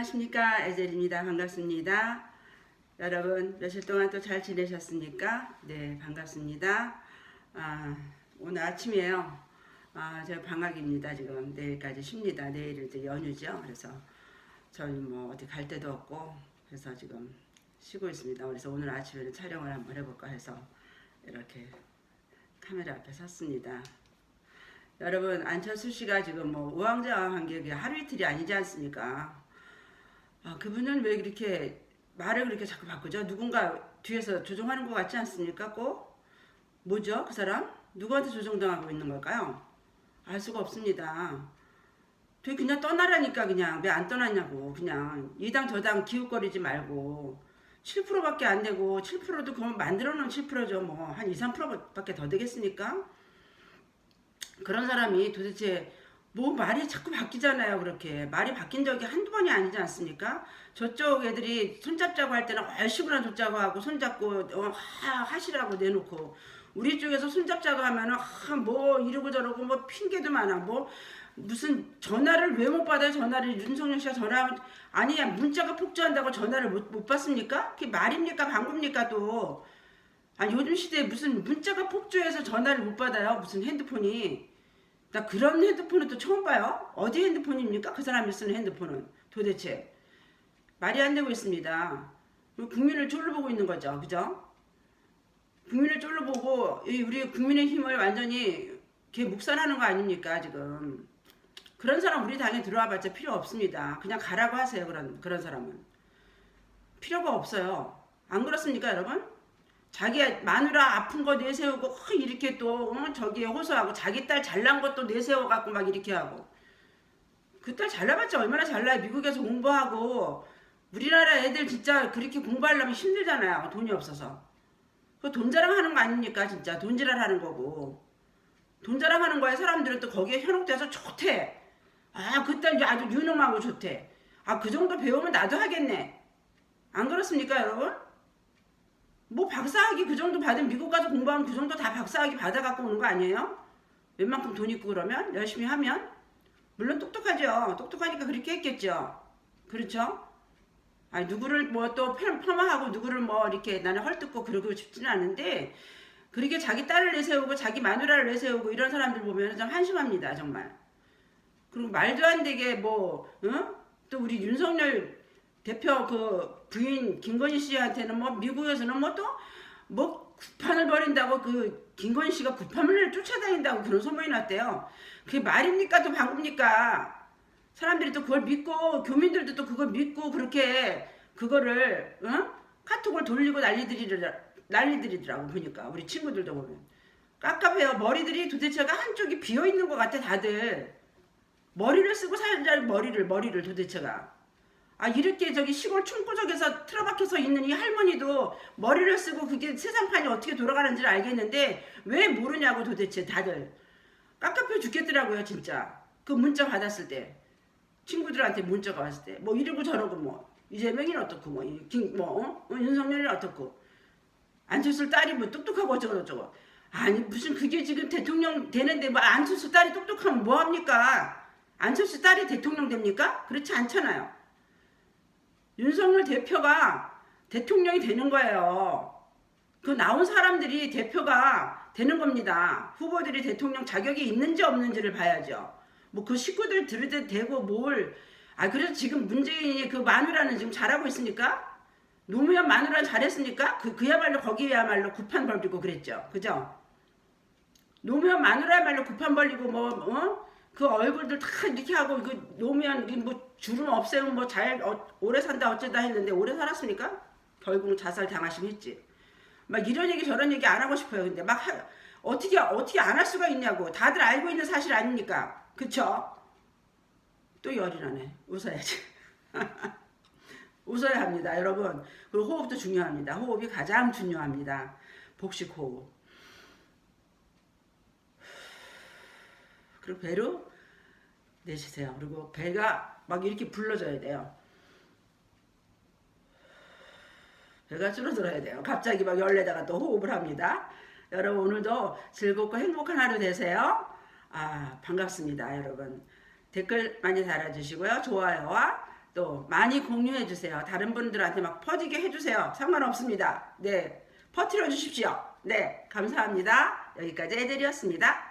안녕하십니까 에젤입니다. 반갑습니다. 여러분 며칠 동안 또 잘 지내셨습니까? 네 반갑습니다. 아, 오늘 아침이에요. 아, 제가 방학입니다 지금. 내일까지 쉽니다. 내일은 이제 연휴죠. 그래서 저희 뭐 어디 갈 데도 없고 그래서 지금 쉬고 있습니다. 그래서 오늘 아침에는 촬영을 한번 해볼까 해서 이렇게 카메라 앞에 섰습니다. 여러분 안철수 씨가 지금 뭐 우왕좌왕한 게 하루 이틀이 아니지 않습니까? 아, 그분은 왜 이렇게 말을 그렇게 자꾸 바꾸죠? 누군가 뒤에서 조종하는 것 같지 않습니까? 꼭 뭐죠? 그 사람 누구한테 조종당하고 있는 걸까요? 알 수가 없습니다. 되게 그냥 떠나라니까 그냥 왜 안 떠났냐고 그냥 이 당 저 당 기웃거리지 말고 7%밖에 안 되고 7%도 그만 만들어 놓은 7%죠 뭐 한 2, 3%밖에 더 되겠습니까? 그런 사람이 도대체 뭐 말이 자꾸 바뀌잖아요 그렇게. 말이 바뀐 적이 한두 번이 아니지 않습니까? 저쪽 애들이 손잡자고 할 때는 얼씨구나 줬자고 하고 손잡고 어, 하, 하시라고 내놓고. 우리 쪽에서 손잡자고 하면은 아, 뭐 이러고 저러고 뭐 핑계도 많아. 뭐 무슨 전화를 왜 못 받아요? 전화를 윤석열 씨가 전화 아니야 문자가 폭주한다고 전화를 못, 못 받습니까? 그게 말입니까? 방구입니까 또? 아, 요즘 시대에 무슨 문자가 폭주해서 전화를 못 받아요? 무슨 핸드폰이 나 그런 핸드폰은 또 처음 봐요. 어디 핸드폰입니까? 그 사람이 쓰는 핸드폰은 도대체 말이 안 되고 있습니다. 국민을 쫄로 보고 있는 거죠, 그죠? 국민을 쫄로 보고 이 우리 국민의 힘을 완전히 개 묵살하는 거 아닙니까 지금? 그런 사람 우리 당에 들어와봤자 필요 없습니다. 그냥 가라고 하세요 그런 그런 사람은 필요가 없어요. 안 그렇습니까 여러분? 자기 마누라 아픈 거 내세우고 허, 이렇게 또 어, 저기에 호소하고 자기 딸 잘난 것도 내세워 갖고 막 이렇게 하고. 그 딸 잘나봤자 얼마나 잘나요? 미국에서 공부하고. 우리나라 애들 진짜 그렇게 공부하려면 힘들잖아요. 돈이 없어서. 그 돈 자랑하는 거 아닙니까 진짜? 돈 지랄하는 거고. 돈 자랑하는 거에 사람들은 또 거기에 현혹돼서 좋대. 아그 딸 아주 유능하고 좋대. 아 그 정도 배우면 나도 하겠네. 안 그렇습니까 여러분? 뭐 박사학위 그 정도 받으면 미국 가서 공부하면 그 정도 다 박사학위 받아 갖고 오는 거 아니에요? 웬만큼 돈 있고 그러면 열심히 하면 물론 똑똑하죠. 똑똑하니까 그렇게 했겠죠. 그렇죠? 아니 누구를 뭐 또 폄하하고 누구를 뭐 이렇게 나는 헐뜯고 그러고 싶지는 않은데 그렇게 자기 딸을 내세우고 자기 마누라를 내세우고 이런 사람들 보면 좀 한심합니다 정말. 그리고 말도 안 되게 뭐 응? 또 우리 윤석열 대표 그 부인 김건희 씨한테는 뭐 미국에서는 뭐또뭐 구판을 벌인다고 그 김건희 씨가 구판을 쫓아다닌다고 그런 소문이 났대요. 그게 말입니까 또 방구입니까? 사람들이 또 그걸 믿고 교민들도 또 그걸 믿고 그렇게 그거를 응? 카톡을 돌리고 난리들이더라 난리들이더라고 보니까 우리 친구들도 보면 깝깝해요. 머리들이 도대체가 한쪽이 비어 있는 것 같아 다들 머리를 쓰고 살자 머리를 머리를 도대체가 아 이렇게 저기 시골 충구적에서 틀어박혀서 있는 이 할머니도 머리를 쓰고 그게 세상판이 어떻게 돌아가는지를 알겠는데 왜 모르냐고 도대체 다들. 깝깝해 죽겠더라고요 진짜. 그 문자 받았을 때. 친구들한테 문자가 왔을 때. 뭐 이러고 저러고 뭐. 이재명이는 어떻고 뭐 김뭐 어? 어? 윤석열이 어떻고. 안철수 딸이 뭐 똑똑하고 어쩌고 저쩌고. 아니 무슨 그게 지금 대통령 되는데 뭐 안철수 딸이 똑똑하면 뭐 합니까? 안철수 딸이 대통령 됩니까? 그렇지 않잖아요. 윤석열 대표가 대통령이 되는 거예요. 그 나온 사람들이 대표가 되는 겁니다. 후보들이 대통령 자격이 있는지 없는지를 봐야죠. 뭐 그 식구들 되고 뭘. 아, 그래서 지금 문재인이 그 마누라는 지금 잘하고 있습니까? 노무현 마누라 잘했습니까? 그, 그야말로 거기야말로 구판 벌리고 그랬죠. 그죠? 노무현 마누라야말로 구판 벌리고 뭐, 어? 그 얼굴들 다 이렇게 하고 그 노무현 뭐 주름 없애면 뭐잘 어, 오래 산다 어쩌다 했는데 오래 살았습니까? 결국은 자살 당하심 했지. 막 이런 얘기 저런 얘기 안 하고 싶어요. 근데 막 하, 어떻게 어떻게 안 할 수가 있냐고. 다들 알고 있는 사실 아닙니까? 그쵸? 또 열이 나네. 웃어야지. 웃어야 합니다, 여러분. 그리고 호흡도 중요합니다. 호흡이 가장 중요합니다. 복식 호흡. 그리고 배로 내쉬세요. 그리고 배가 막 이렇게 불러줘야 돼요. 배가 줄어들어야 돼요. 갑자기 막 열내다가 또 호흡을 합니다. 여러분 오늘도 즐겁고 행복한 하루 되세요. 아 반갑습니다 여러분. 댓글 많이 달아주시고요. 좋아요와 또 많이 공유해 주세요. 다른 분들한테 막 퍼지게 해 주세요. 상관없습니다. 네. 퍼뜨려 주십시오. 네. 감사합니다. 여기까지 애들이었습니다.